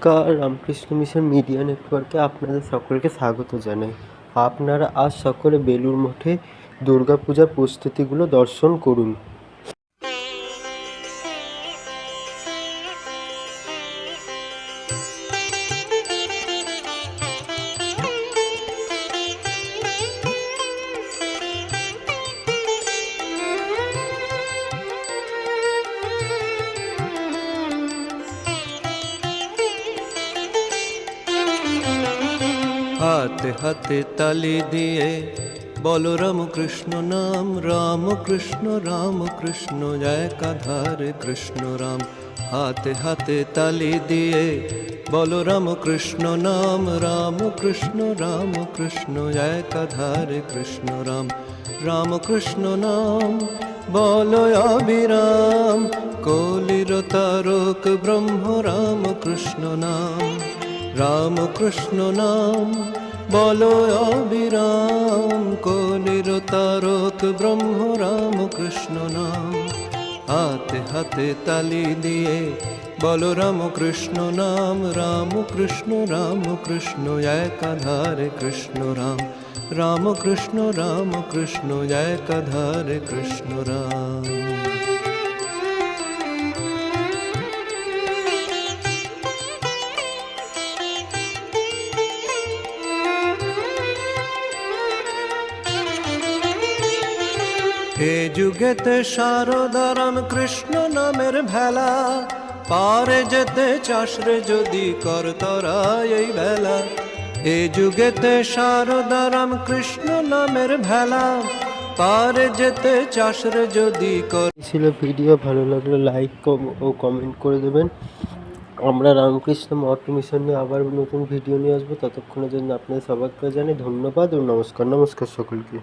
নমস্কার, Ramakrishna mission media নেটওয়ার্কে আপনাদের সকলকে স্বাগত জানাই। আপনারা আজ সকলে বেলুর মঠে দুর্গাপূজার প্রস্তুতিগুলো দর্শন করুন। হাতে হাতে তালি দিয়ে বলো রাম কৃষ্ণ নাম রাম কৃষ্ণ রাম কৃষ্ণ রাম। হাতে হাতে তালি দিয়ে বলো রাম কৃষ্ণ নাম রাম কৃষ্ণ রাম কৃষ্ণ রাম। রাম কৃষ্ণ নাম, বলো অবিরাম কলির তারক ব্রহ্ম নাম। রাম কৃষ্ণ নাম, বলো অবিরাম কলির তারক ব্রহ্ম রাম কৃষ্ণ নাম। হাতে হাতে তালি দিয়ে বলো রাম কৃষ্ণ নাম রাম কৃষ্ণ রাম কৃষ্ণ একাধারে কৃষ্ণ রাম। রাম কৃষ্ণ রাম কৃষ্ণ একাধারে কৃষ্ণ রাম। হে যুগেতে শারদারাম কৃষ্ণ নামের ভেলা, পারে যেতে চাষরে যদি করতরা এই বেলা। এ যুগেতে শারদারাম কৃষ্ণ নামের ভেলা, পারে যেতে চাষরে যদি কর ছিল ভিডিও, ভালো লাগলে লাইক ও কমেন্ট করে দেবেন। আমরা রামকৃষ্ণ মঠ নিয়ে আবার নতুন ভিডিও নিয়ে আসব। ততক্ষণের জন্য আপনাদের সবাইকে জানাই ধন্যবাদ ও নমস্কার নমস্কার সকলকে।